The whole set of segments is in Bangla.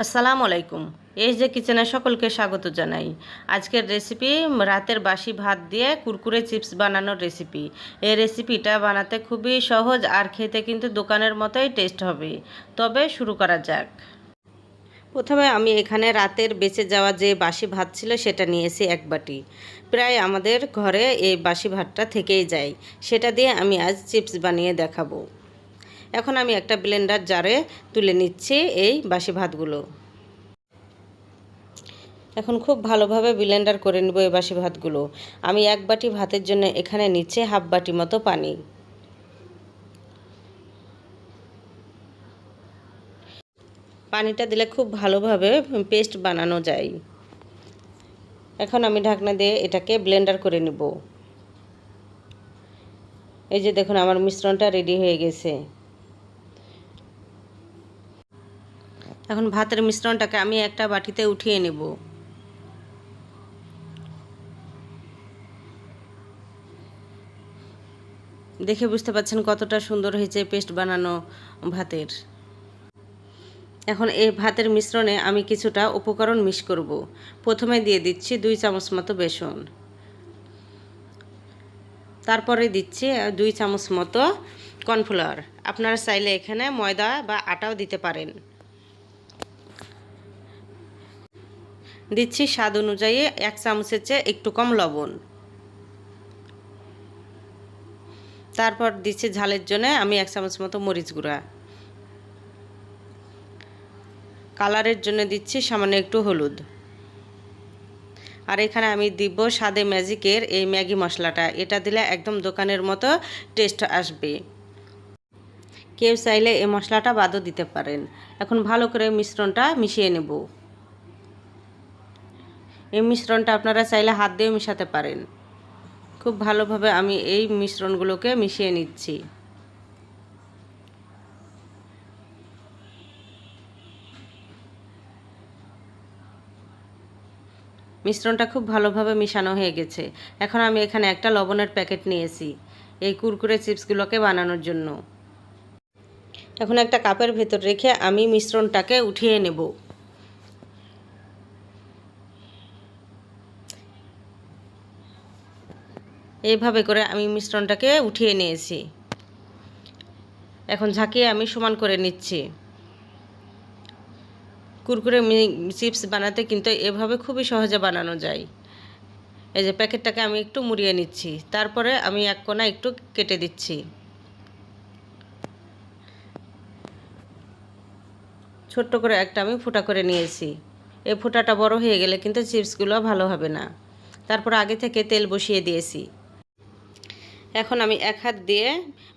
আসসালামু আলাইকুম। এই যে কিচেনে সকলকে স্বাগত জানাই। আজকের রেসিপি, রাতের বাসি ভাত দিয়ে কুরকুরে চিপস বানানোর রেসিপি। এই রেসিপিটা বানাতে খুবই সহজ আর খেতে কিন্তু দোকানের মতোই টেস্ট হবে। তবে শুরু করা যাক। প্রথমে আমি এখানে রাতের বেঁচে যাওয়া যে বাসি ভাত ছিল সেটা নিয়েছি এক বাটি। প্রায় আমাদের ঘরে এই বাসি ভাতটা থেকেই যায়। সেটা দিয়ে আমি আজ চিপস বানিয়ে দেখাবো। এখন আমি একটা ব্লেন্ডার জারে তুলে নিচ্ছি এই বাসি ভাতগুলো। এখন খুব ভালোভাবে ব্লেন্ডার করে নেব এই বাসি ভাতগুলো। আমি এক বাটি ভাতের জন্য এখানে নিচ্ছে হাফ বাটি মতো পানি। পানিটা দিলে খুব ভালোভাবে পেস্ট বানানো যায়। এখন আমি ঢাকনা দিয়ে এটাকে ব্লেন্ডার করে নেব। এই যে দেখুন, আমার মিশ্রণটা রেডি হয়ে গেছে। এখন ভাতের মিশ্রণটাকে আমি একটা বাটিতে উঠিয়ে নেব। দেখে বুঝতে পাচ্ছেন কতটা সুন্দর হয়েছে পেস্ট বানানো ভাতের। এখন এই ভাতের মিশ্রণে আমি কিছুটা উপকরণ মিশ করব। প্রথমে দিয়ে দিচ্ছি দুই চামচ মতো বেসন। তারপরে দিচ্ছি দুই চামচ মতো কর্নফ্লাওয়ার। আপনারা চাইলে এখানে ময়দা বা আটাও দিতে পারেন। দিচ্ছি স্বাদ অনুযায়ী এক চামচের চেয়ে একটু কম লবণ। তারপর দিচ্ছি ঝালের জন্য আমি এক চামচ মতো মরিচ গুঁড়া। কালারের জন্য দিচ্ছি সামান্য একটু হলুদ। আর এখানে আমি দিব স্বাদে ম্যাজিকের এই ম্যাগি মশলাটা। এটা দিলে একদম দোকানের মতো টেস্ট আসবে। কেউ চাইলে এই মশলাটা বাদও দিতে পারেন। এখন ভালো করে মিশ্রণটা মিশিয়ে নেব। এই মিশ্রণটা আপনারা চাইলে হাত দিয়েও মিশাতে পারেন। খুব ভালোভাবে আমি এই মিশ্রণগুলোকে মিশিয়ে নিচ্ছি। মিশ্রণটা খুব ভালোভাবে মিশানো হয়ে গেছে। এখন আমি এখানে একটা লবণের প্যাকেট নিয়েছি, এই কুরকুরে চিপসগুলোকে বানানোর জন্য। এখন একটা কাপের ভেতর রেখে আমি মিশ্রণটাকে উঠিয়ে নেব। এইভাবে করে আমি মিশ্রণটাকে উঠিয়ে নিয়েছি। এখন ঝাঁকিয়ে আমি সমান করে নিচ্ছি। কুরকুরে চিপস বানাতে কিন্তু এভাবে খুবই সহজে বানানো যায়। এই যে প্যাকেটটাকে আমি একটু মুড়িয়ে নিচ্ছি, তারপরে আমি এক কোনা একটু কেটে দিচ্ছি। ছোট্ট করে একটা আমি ফুটা করে নিয়েছি। এই ফুটাটা বড় হয়ে গেলে কিন্তু চিপসগুলো ভালো হবে না। তারপর আগে থেকে তেল বসিয়ে দিয়েছি। এখন আমি এক হাত দিয়ে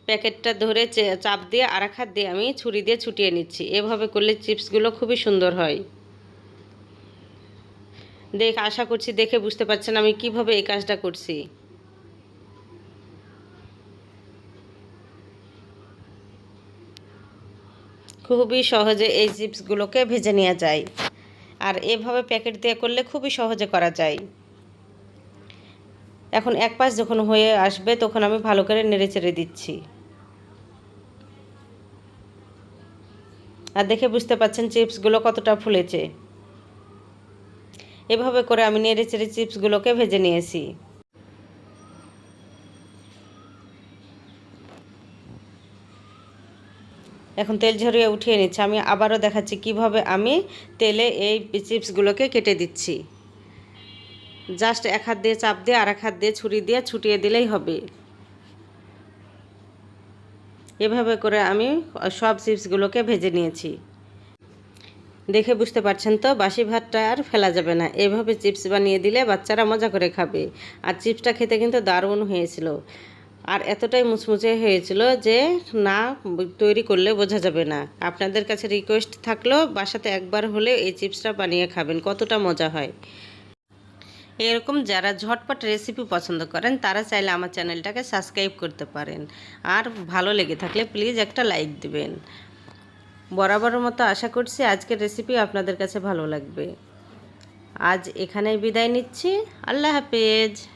প্যাকেটটা ধরে চাপ দিয়ে আর এক হাত দিয়ে আমি ছুরি দিয়ে ছুটিয়ে নিচ্ছি। এভাবে করলে চিপসগুলো খুবই সুন্দর হয়। দেখ, আশা করছি দেখে বুঝতে পারছেন আমি কীভাবে এই কাজটা করছি। খুবই সহজে এই চিপসগুলোকে ভেজে নেওয়া যায়। আর এভাবে প্যাকেট দিয়ে করলে খুবই সহজে করা যায়। এখন এক পাশ যখন হয়ে আসবে, তখন আমি ভালো করে নেড়ে চেড়ে দিচ্ছি। আর দেখে বুঝতে পাচ্ছেন চিপসগুলো কতটা ফুলেছে। এভাবে করে আমি নেড়ে চেড়ে চিপসগুলোকে ভেজে নিয়েছি। এখন তেল ঝরিয়ে উঠিয়ে নিচ্ছি। আমি আবারও দেখাচ্ছি কীভাবে আমি তেলে এই চিপসগুলোকে কেটে দিচ্ছি। জাস্ট এক হাত দিয়ে চাপ দিয়ে আর এক হাত দিয়ে ছুরি দিয়ে ছুটিয়ে দিলেই হবে। এভাবে করে আমি সব চিপসগুলোকে ভেজে নিয়েছি। দেখে বুঝতে পারছেন তো, বাসি ভাতটা আর ফেলা যাবে না। এভাবে চিপস বানিয়ে দিলে বাচ্চারা মজা করে খাবে। আর চিপসটা খেতে কিন্তু দারুণ হয়েছিল। আর এতটাই মুচমুচে হয়েছিল যে না তৈরি করলে বোঝা যাবে না। আপনাদের কাছে রিকোয়েস্ট থাকলেও বাসাতে একবার হলে এই চিপসটা বানিয়ে খাবেন, কতটা মজা হয়। এরকম যারা ঝটপট রেসিপি পছন্দ করেন, তারা চাইলে আমার চ্যানেলটাকে সাবস্ক্রাইব করতে পারেন। আর ভালো লেগে থাকলে প্লিজ একটা লাইক দেবেন। বরাবরের মতো আশা করছি আজকের রেসিপি আপনাদের কাছে ভালো লাগবে। আজ এখানেই বিদায় নিচ্ছি। আল্লাহ হাফেজ।